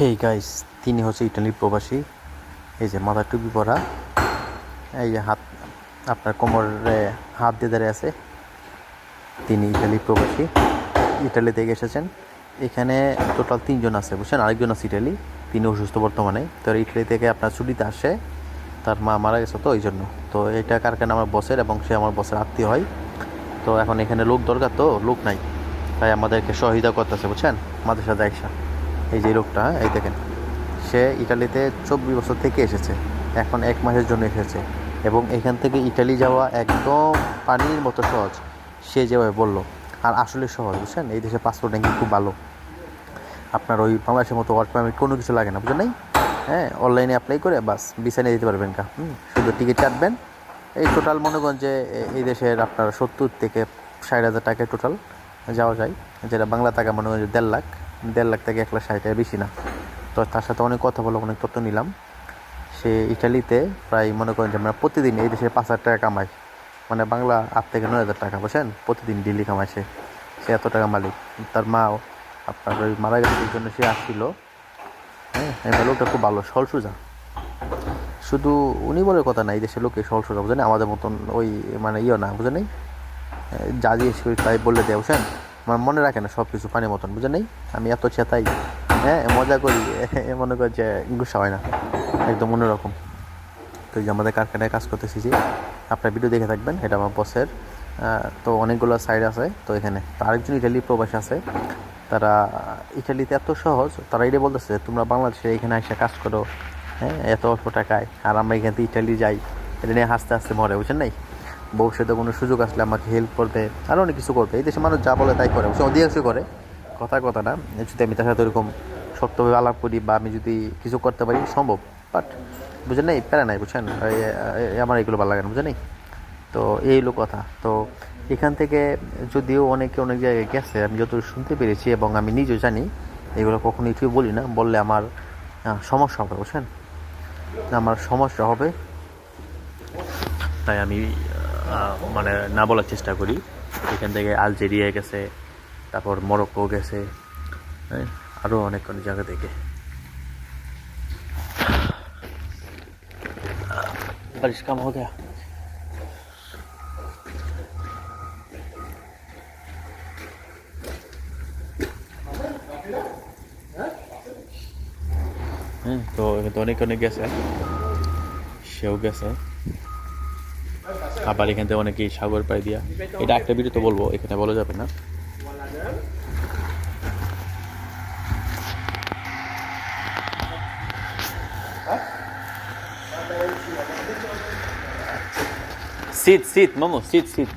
Hey guys তিনি হচ্ছে ইটালির প্রবাসী। এই যে মাথার টুপি পরা। এই যে হাত, আপনার কোমরে হাত দিয়ে দাঁড়িয়ে আছে। তিনি ইটালির প্রবাসী। ইটালি থেকে এসেছেন। এখানে টোটাল তিনজন আছে, বুঝছেন? আরেকজন আছে ইটালি তিনি অসুস্থ বর্তমানে। তো ইটালি থেকে আপনার ছুটিতে আসে। তার মা মারা গেছে তো ওই জন্য তো এটা কারখানা আমার বসের এবং সে আমার বসের আত্মীয় হয়। তো এখন এখানে লোক দরকার তো? লোক নাই। তাই আমাদেরকে সহযোগিতা করতেছে, বুঝছেন? সাথে আইসা এই যে লোকটা, এই দেখেন, সে ইটালিতে চব্বিশ বছর থেকে এসেছে, এখন এক মাসের জন্য এসেছে এবং এখান থেকে ইটালি যাওয়া একদম পানির মতো সহজ। সে যেভাবে বলল, আর আসলে সহজ, বুঝছেন? এই দেশে পাসপোর্ট ব্যাঙ্কিং খুব ভালো। আপনার ওই বাংলাদেশের মতো ওয়ার্ক পারমিট কোনো কিছু লাগে না, বুঝলেন হ্যাঁ অনলাইনে অ্যাপ্লাই করে বাস ভিসা নিয়ে দিতে পারবেন কা শুধু টিকিট কাটবেন। এই টোটাল মনে করেন যে এই দেশের আপনার সত্তর থেকে ষাট হাজার টাকা টোটাল যাওয়া যায়, যেটা বাংলা টাকা মনে করেন দেড় লাখ। দেড় লাখ থেকে এক লাখ ষাট টাকা বেশি না। তো তার সাথে অনেক কথা বলে অনেক তথ্য নিলাম। সে ইটালিতে প্রায় মনে করেন যে আমরা প্রতিদিন এই দেশে পাঁচ হাজার টাকা কামাই। মানে বাংলা আট থেকে নয় হাজার টাকা, বুঝছেন? প্রতিদিন ডেলি কামায় সে। সে এত টাকা মালিক। তার মাও আপনার ওই মারা গেছে জন্য সে আসছিল। হ্যাঁ এবার লোকটা খুব ভালো সল সোজা। শুধু উনি বলে কথা না, এই দেশের লোকে সল সোজা বুঝেন আমাদের মতন ওই মানে ইয়ে না বুঝে নেই যা করি তাই বলে দেয়, বুঝছেন? আমার মনে রাখে না সব কিছু পানির মতন বুঝে নেই? আমি এত চেতাই হ্যাঁ মজা করি মনে করি যে গুসা হয় না, একদম অন্যরকম। তো যে আমাদের কারখানায় কাজ করতেছি যে, আপনার ভিডিও দেখে থাকবেন, এটা আমার বসের তো অনেকগুলো সাইড আছে, তো এখানে। তো আরেকজন ইটালি প্রবাসী আছে, তারা ইটালিতে এত সহজ, তারা এটা বলতেছে তোমরা বাংলাদেশে এখানে এসে কাজ করো হ্যাঁ এত অল্প টাকায়, আর আমরা এখান থেকে ইটালি যাই। এটা নিয়ে হাসতে হাসতে মরে বুঝছেন নাই? ভবিষ্যতে কোনো সুযোগ আসলে আমাকে হেল্প করবে আরও অনেক কিছু করবে। এই দেশে মানুষ যা বলে তাই করে, অবশ্য অধিকাংশ করে। কথা কথা না, যদি আমি তার সাথে ওরকম শক্তভাবে আলাপ করি বা আমি যদি কিছু করতে পারি, সম্ভব। বাট বুঝেন নাই, প্যারা নাই, বুঝছেন? আমার এগুলো ভালো লাগে না, বুঝেন তো এই হলো কথা। তো এখান থেকে যদিও অনেকে অনেক জায়গায় গেছে, আমি যতটুকু শুনতে পেরেছি এবং আমি নিজেও জানি, এগুলো কখনো ইউটিউবে বলি না, বললে আমার সমস্যা হবে, বুঝছেন? আমার সমস্যা হবে। তাই আমি মানে না বলার চেষ্টা করি এখান থেকে আলজেরিয়া গেছে তারপর মরক্কো গেছে হ্যাঁ আরও অনেক অনেক জায়গা থেকে बारिश कम हो गया হুম তো এখানে তো অনেক অনেক গেছে সেও গেছে আবার এখান থেকে অনেকেই সাগর পাই দিয়া। এটা একটা ভিডিও তো বলব এখানে বলা যাবে না। সিট সিট, মামু, সিট সিট।